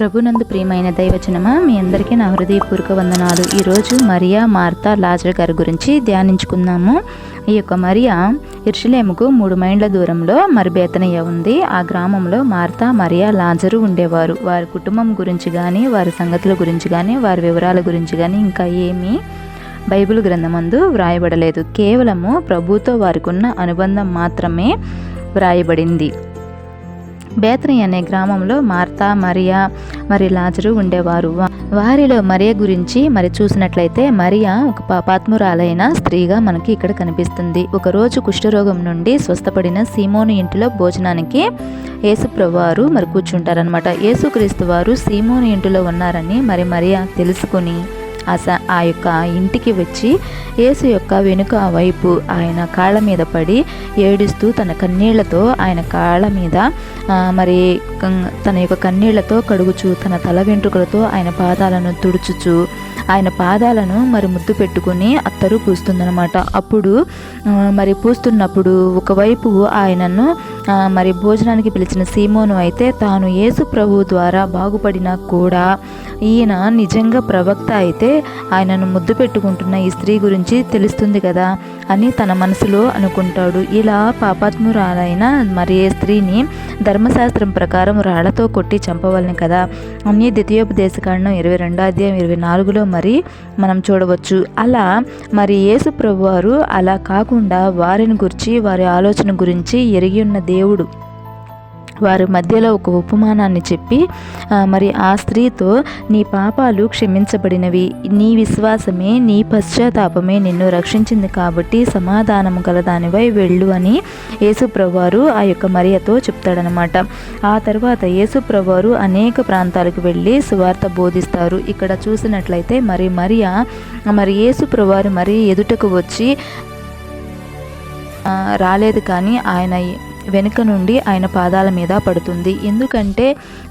ప్రభునందు ప్రియమైన దైవచనమా మీ అందరికీ నా హృదయపూర్వక వందనాలు. ఈరోజు మరియా మార్తా లాజర్ గారి గురించి ధ్యానించుకుందాము. ఈ యొక్క మరియా ఇర్షులేముకు మూడు మైండ్ల దూరంలో మరి బేతనయ్య ఉంది. ఆ గ్రామంలో మార్తా మరియా లాజరు ఉండేవారు. వారి కుటుంబం గురించి కానీ వారి సంగతుల గురించి కానీ వారి వివరాల గురించి కానీ ఇంకా ఏమీ బైబిల్ గ్రంథమందు వ్రాయబడలేదు. కేవలము ప్రభుతో వారికి ఉన్న అనుబంధం మాత్రమే వ్రాయబడింది. బేత్రి అనే గ్రామంలో మార్తా మరియా మరి లాజరు ఉండేవారు. వారిలో మరియ గురించి మరి చూసినట్లయితే మరియా ఒక పాపాత్మురాలైన స్త్రీగా మనకి ఇక్కడ కనిపిస్తుంది. ఒకరోజు కుష్ఠరోగం నుండి స్వస్థపడిన సీమోను ఇంటిలో భోజనానికి యేసుప్రవారు మరి కూర్చుంటారనమాట యేసుక్రీస్తు వారు సీమోను ఇంటిలో ఉన్నారని మరి మరియా తెలుసుకుని ఆ స ఆ యొక్క ఇంటికి వచ్చి యేసు యొక్క వెనుక వైపు ఆయన కాళ్ళ మీద పడి ఏడుస్తూ తన కన్నీళ్ళతో ఆయన కాళ్ళ మీద మరి కం- తన యొక్క కన్నీళ్ళతో కడుగుచు తన తల వెంట్రుకలతో ఆయన పాదాలను తుడుచుచు ఆయన పాదాలను మరి ముద్దు పెట్టుకుని అత్తరు పూస్తుందనమాట అప్పుడు మరి పూస్తున్నప్పుడు ఒకవైపు ఆయనను మరి భోజనానికి పిలిచిన సీమోను అయితే తాను యేసు ప్రభు ద్వారా బాగుపడినా కూడా ఈయన నిజంగా ప్రవక్త అయితే ఆయనను ముద్దు పెట్టుకుంటున్న ఈ స్త్రీ గురించి తెలుస్తుంది కదా అని తన మనసులో అనుకుంటాడు. ఇలా పాపాత్మురాలైన మరి ఏ స్త్రీని ధర్మశాస్త్రం ప్రకారం రాళ్ళతో కొట్టి చంపవలని కదా. అన్ని ద్వితీయోపదేశకాండం ఇరవై రెండో అధ్యాయం ఇరవై నాలుగులో మరి మనం చూడవచ్చు. అలా మరి యేసు ప్రభు వారు అలా కాకుండా వారిని గురించి వారి ఆలోచన గురించి ఎరిగి ఉన్న దేవుడు వారి మధ్యలో ఒక ఉపమానాన్ని చెప్పి మరి ఆ స్త్రీతో నీ పాపాలు క్షమించబడినవి. నీ విశ్వాసమే నీ పశ్చాత్తాపమే నిన్ను రక్షించింది కాబట్టి సమాధానము గలదానివై వెళ్ళు అని యేసుప్రవారు ఆ యొక్క మరియతో చెప్తాడనమాట ఆ తర్వాత యేసుప్రవారు అనేక ప్రాంతాలకు వెళ్ళి సువార్త బోధిస్తారు. ఇక్కడ చూసినట్లయితే మరి మరియా మరి యేసుప్రవారు మరి ఎదుటకు వచ్చి రాలేదు కానీ ఆయన వెనుక నుండి ఆయన పాదాల మీద పడుతుంది. ఎందుకంటే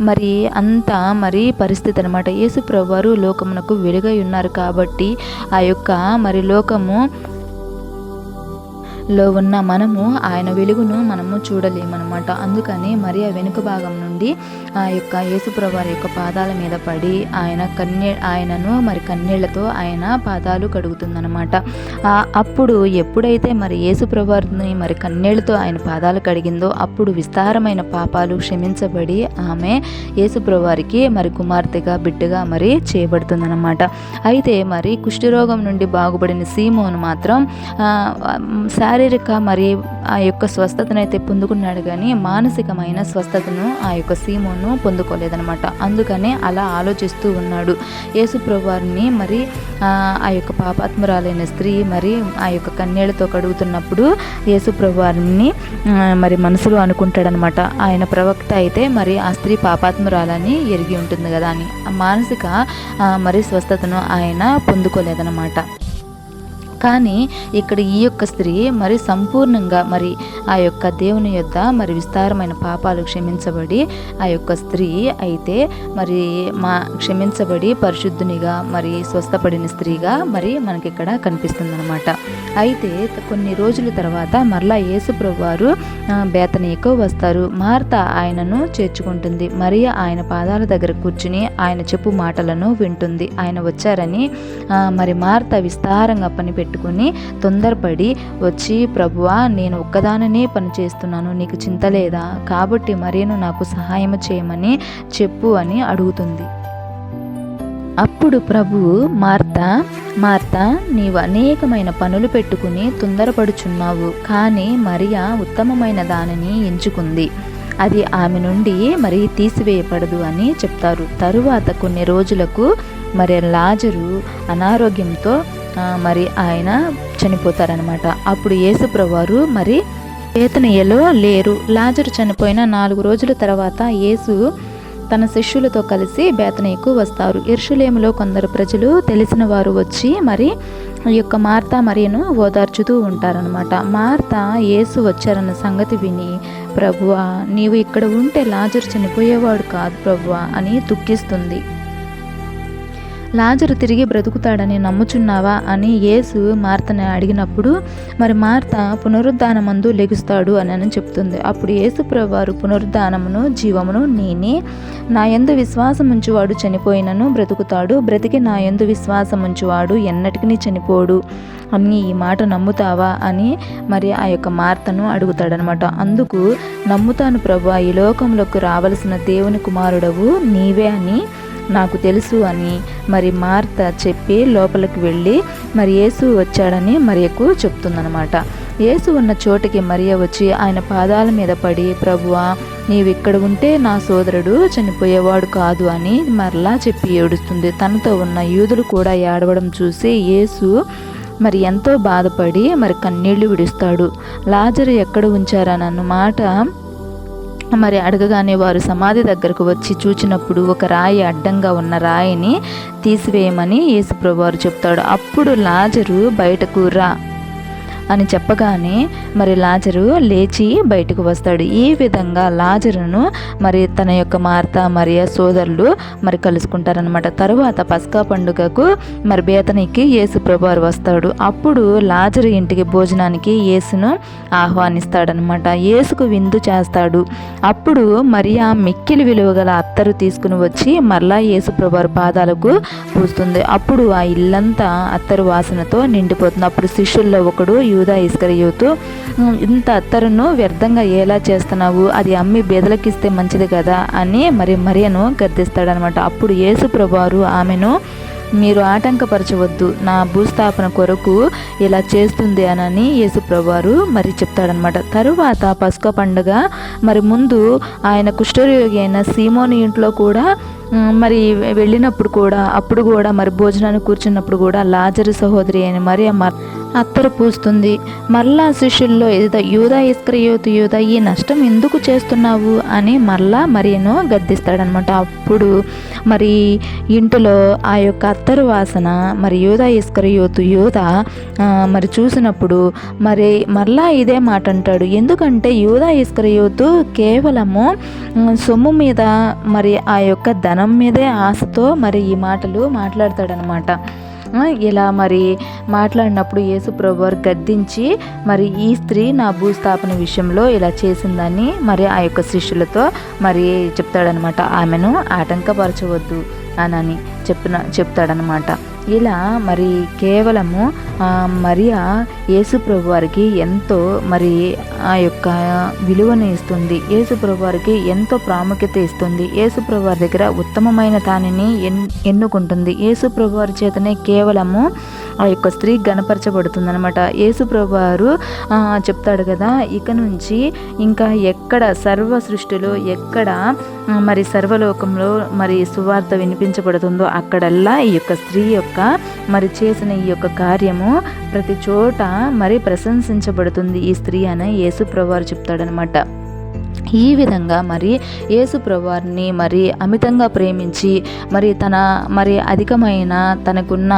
మరి అంత మరి పరిస్థితి అనమాట యేసు ప్రభువారు లోకమునకు వెలుగై ఉన్నారు కాబట్టి ఆ యొక్క మరి లోకము లో ఉన్న మనము ఆయన వెలుగును మనము చూడలేమన్నమాట. అందుకని మరి ఆ వెనుక భాగం నుండి ఆ యొక్క యేసుప్రభువారి యొక్క పాదాల మీద పడి ఆయన కన్నే ఆయనను మరి కన్నీళ్ళతో ఆయన పాదాలు కడుగుతుందన్నమాట. అప్పుడు ఎప్పుడైతే మరి యేసుప్రభువారిని మరి కన్నీళ్ళతో ఆయన పాదాలు కడిగిందో అప్పుడు విస్తారమైన పాపాలు క్షమించబడి ఆమె యేసుప్రభువారికి మరి కుమార్తెగా బిడ్డగా మరి చేయబడుతుందన్నమాట. అయితే మరి కుష్ఠరోగం నుండి బాగుపడిన సీమోను మాత్రం ఆ, శారీరక మరి ఆ యొక్క స్వస్థతను అయితే పొందుకున్నాడు కానీ మానసికమైన స్వస్థతను ఆ యొక్క సీమోను పొందుకోలేదనమాట అందుకనే అలా ఆలోచిస్తూ ఉన్నాడు. యేసుప్రభు వారిని మరి ఆ యొక్క పాపాత్మురాలైన స్త్రీ మరి ఆ యొక్క కన్నీళ్ళతో కడుగుతున్నప్పుడు యేసుప్రభు వారిని మరి మనసులో అనుకుంటాడనమాట ఆయన ప్రవక్త అయితే మరి ఆ స్త్రీ పాపాత్మురాలని ఎరిగి ఉంటుంది కదా అని. మానసిక మరి స్వస్థతను ఆయన పొందుకోలేదనమాట కానీ ఇక్కడ ఈ యొక్క స్త్రీ మరి సంపూర్ణంగా మరి ఆ యొక్క దేవుని యొద్ద మరి విస్తారమైన పాపాలు క్షమించబడి ఆ యొక్క స్త్రీ అయితే మరి మా క్షమించబడి పరిశుద్ధునిగా మరి స్వస్థపడిన స్త్రీగా మరి మనకి ఇక్కడ కనిపిస్తుందన్నమాట. అయితే కొన్ని రోజుల తర్వాత మరలా యేసుప్రభు వారు బేతనీకు వస్తారు. మార్త ఆయనను చేర్చుకుంటుంది. మరి ఆయన పాదాల దగ్గర కూర్చుని ఆయన చెప్పు మాటలను వింటుంది. ఆయన వచ్చారని మరి మార్త విస్తారంగా పనిపెట్టి పెట్టుకుని తొందరపడి వచ్చి ప్రభువా నేను ఒక్కదాననే పని చేస్తున్నాను నీకు చింత లేదా? కాబట్టి మరేను నాకు సహాయం చేయమని చెప్పు అని అడుగుతుంది. అప్పుడు ప్రభువు మార్త మార్త నీవు అనేకమైన పనులు పెట్టుకుని తొందరపడుచున్నావు కానీ మరియా ఉత్తమమైన దానిని ఎంచుకుంది. అది ఆమె నుండి మరి తీసివేయబడదు అని చెప్తారు. తరువాత కొన్ని రోజులకు మరి లాజరు అనారోగ్యంతో మరి ఆయన చనిపోతారనమాట అప్పుడు యేసుప్రవారు మరి వేతనయ్యలో లేరు. లాజరు చనిపోయిన నాలుగు రోజుల తర్వాత యేసు తన శిష్యులతో కలిసి బేతనయ్యకు వస్తారు. ఇర్షులేములో కొందరు ప్రజలు తెలిసిన వారు వచ్చి మరి ఈ యొక్క మార్త మరియను ఓదార్చుతూ ఉంటారనమాట మార్త యేసు వచ్చారన్న సంగతి విని ప్రభువా నీవు ఇక్కడ ఉంటే లాజరు చనిపోయేవాడు కాదు ప్రభువా అని దుఃఖిస్తుంది. లాజరు తిరిగి బ్రతుకుతాడని నమ్ముచున్నావా అని యేసు మార్తని అడిగినప్పుడు మరి మార్త పునరుద్ధానమందు లెగుస్తాడు అని అని చెప్తుంది. అప్పుడు యేసు ప్రభువారు పునరుద్ధానమును జీవమును నేనే నా యందు విశ్వాసం ఉంచువాడు చనిపోయినను బ్రతుకుతాడు బ్రతికి నా యందు విశ్వాసం ఉంచువాడు ఎన్నటికీ చనిపోడు. అని ఈ మాట నమ్ముతావా అని మరి ఆ యొక్క మార్తను అడుగుతాడనమాట. అందుకు నమ్ముతాను ప్రభు ఈ లోకంలోకి రావలసిన దేవుని కుమారుడవు నీవే అని నాకు తెలుసు అని మరి మార్త చెప్పి లోపలికి వెళ్ళి మరి యేసు వచ్చాడని మరియకు చెప్తుందనమాట యేసు ఉన్న చోటికి మరియ వచ్చి ఆయన పాదాల మీద పడి ప్రభువా నీవు ఇక్కడ ఉంటే నా సోదరుడు చనిపోయేవాడు కాదు అని మరలా చెప్పి ఏడుస్తుంది. తనతో ఉన్న యూదులు కూడా ఏడవడం చూసి యేసు మరి ఎంతో బాధపడి మరి కన్నీళ్ళు విడుస్తాడు. లాజరు ఎక్కడ ఉంచారనన్న మాట మరి అడగగానే వారు సమాధి దగ్గరకు వచ్చి చూచినప్పుడు ఒక రాయి అడ్డంగా ఉన్న రాయిని తీసివేయమని యేసుప్రభు వారు చెప్తాడు. అప్పుడు లాజరు బయటకు రా. అని చెప్పగానే మరి లాజరు లేచి బయటకు వస్తాడు. ఈ విధంగా లాజరును మరి తన యొక్క మార్త మరియా సోదరులు మరి కలుసుకుంటారనమాట తరువాత పస్కా పండుగకు మరి బేతనికి యేసు ప్రభువారు వస్తాడు. అప్పుడు లాజరు ఇంటికి భోజనానికి యేసును ఆహ్వానిస్తాడనమాట యేసుకు విందు చేస్తాడు. అప్పుడు మరియా మిక్కిలి విలువ గల అత్తరు తీసుకుని వచ్చి మరలా యేసు ప్రభువారి పాదాలకు పూస్తుంది. అప్పుడు ఆ ఇల్లంతా అత్తరు వాసనతో నిండిపోతుంది. అప్పుడు శిష్యుల్లో ఒకడు యూదా ఇస్కరియోతు ఇంత అత్తరును వ్యర్థంగా ఎలా చేస్తున్నావు? అది అమ్మి బేదలకిస్తే మంచిది కదా? అని మరి మరియను గర్దిస్తాడనమాట అప్పుడు యేసు ప్రభువారు ఆమెను మీరు ఆటంకపరచవద్దు నా భూస్థాపన కొరకు ఇలా చేస్తుంది అనని యేసు ప్రభువారు మరి చెప్తాడనమాట. తరువాత పసుక పండుగ మరి ముందు ఆయన కుష్ఠరోగి అయిన సీమోని ఇంట్లో కూడా మరి వెళ్ళినప్పుడు కూడా అప్పుడు కూడా మరి భోజనాన్ని కూర్చున్నప్పుడు కూడా లాజరు సహోదరి అయిన మరి అత్తరు పూస్తుంది. మరలా శిష్యుల్లో యూదా ఇస్క్రయోతు యూద ఈ నష్టం ఎందుకు చేస్తున్నావు? అని మరలా మరియను గద్దిస్తాడనమాట. అప్పుడు మరి ఇంటిలో ఆ యొక్క అత్తరు వాసన మరి యూదా ఇస్క్రయోతు యూద మరి చూసినప్పుడు మరి మరలా ఇదే మాట అంటాడు ఎందుకంటే యూదా ఇస్క్రయోతు కేవలము సొమ్ము మీద మరి ఆ యొక్క ధనం మీదే ఆశతో మరి ఈ మాటలు మాట్లాడతాడనమాట. ఇలా మరి మాట్లాడినప్పుడు యేసు ప్రభు గద్దించి మరి ఈ స్త్రీ నా భూస్థాపన విషయంలో ఇలా చేసిందని మరి ఆ యొక్క శిష్యులతో మరి చెప్తాడనమాట. ఆమెను ఆటంకపరచవద్దు అని చెప్పిన చెప్తాడనమాట. ఇలా మరి కేవలము మరియా యేసుప్రభు వారికి ఎంతో మరి ఆ యొక్క విలువను ఇస్తుంది. యేసుప్రభు వారికి ఎంతో ప్రాముఖ్యత ఇస్తుంది. యేసుప్రభు వారి దగ్గర ఉత్తమమైన దానిని ఎన్ ఎన్నుకుంటుంది. యేసుప్రభు వారి చేతనే కేవలము ఆ యొక్క స్త్రీ గణపరచబడుతుంది అనమాట యేసుప్రభు వారు చెప్తాడు కదా ఇక నుంచి ఇంకా ఎక్కడ సర్వ సృష్టిలో ఎక్కడ మరి సర్వలోకంలో మరి సువార్త వినిపించబడుతుందో అక్కడల్లా ఈ యొక్క స్త్రీ యొక్క మరి చేసిన ఈ యొక్క కార్యము ప్రతి చోట మరి ప్రశంసించబడుతుంది. ఈ స్త్రీ అని యేసుప్రవారు చెప్తాడనమాట ఈ విధంగా మరి యేసు ప్రభువారిని మరి అమితంగా ప్రేమించి మరి తన మరి అధికమైన తనకున్న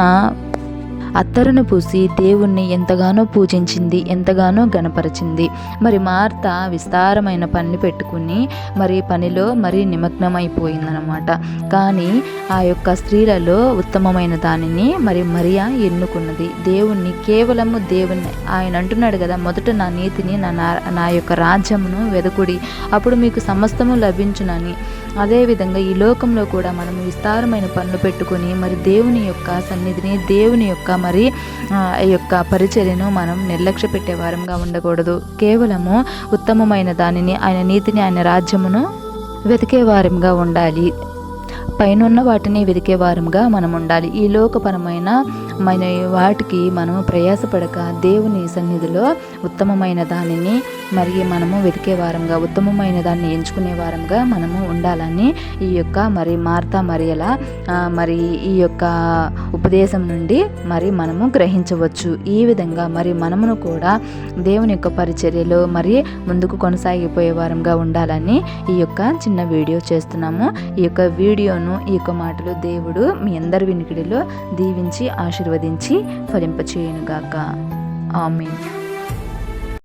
అత్తరును పూసి దేవుణ్ణి ఎంతగానో పూజించింది ఎంతగానో గణపరిచింది. మరి మార్త విస్తారమైన పని పెట్టుకుని మరి పనిలో మరి నిమగ్నమైపోయిందనమాట కానీ ఆ యొక్క స్త్రీలలో ఉత్తమమైన దానిని మరి మరియా ఎన్నుకున్నది. దేవుణ్ణి కేవలము దేవుణ్ణి ఆయన అంటున్నాడు కదా మొదట నా నీతిని నా నా యొక్క రాజ్యమును వెదకుడి. అప్పుడు మీకు సమస్తము లభించునని. అదేవిధంగా ఈ లోకంలో కూడా మనం విస్తారమైన పనులు పెట్టుకొని మరి దేవుని యొక్క సన్నిధిని దేవుని యొక్క మరి యొక్క పరిచర్యను మనం నిర్లక్ష్య పెట్టే వారంగా ఉండకూడదు. కేవలము ఉత్తమమైన దానిని ఆయన నీతిని ఆయన రాజ్యమును వెతికే వారంగా ఉండాలి. పైనున్న వాటిని వెతికేవారంగా మనం ఉండాలి ఈ లోకపరమైన మన వాటికి మనము ప్రయాసపడక దేవుని సన్నిధిలో ఉత్తమమైన దానిని మరి మనము వెతికేవారంగా ఉత్తమమైన దాన్ని ఎంచుకునే వారంగా మనము ఉండాలని ఈ యొక్క మరి మార్తా మరియల మరి ఈ యొక్క ఉపదేశం నుండి మరి మనము గ్రహించవచ్చు. ఈ విధంగా మరి మనమును కూడా దేవుని యొక్క పరిచర్యలో మరి ముందుకు కొనసాగిపోయే వారంగా ఉండాలని ఈ యొక్క చిన్న వీడియో చేస్తున్నాము. ఈ యొక్క వీడియో వీడియోను ఈ యొక్క మాటలు దేవుడు మీ అందరి వినికిడిలో దీవించి ఆశీర్వదించి ఫలింపచేయనుగాక. ఆమె